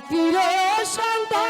রাতির সন্ধ্যা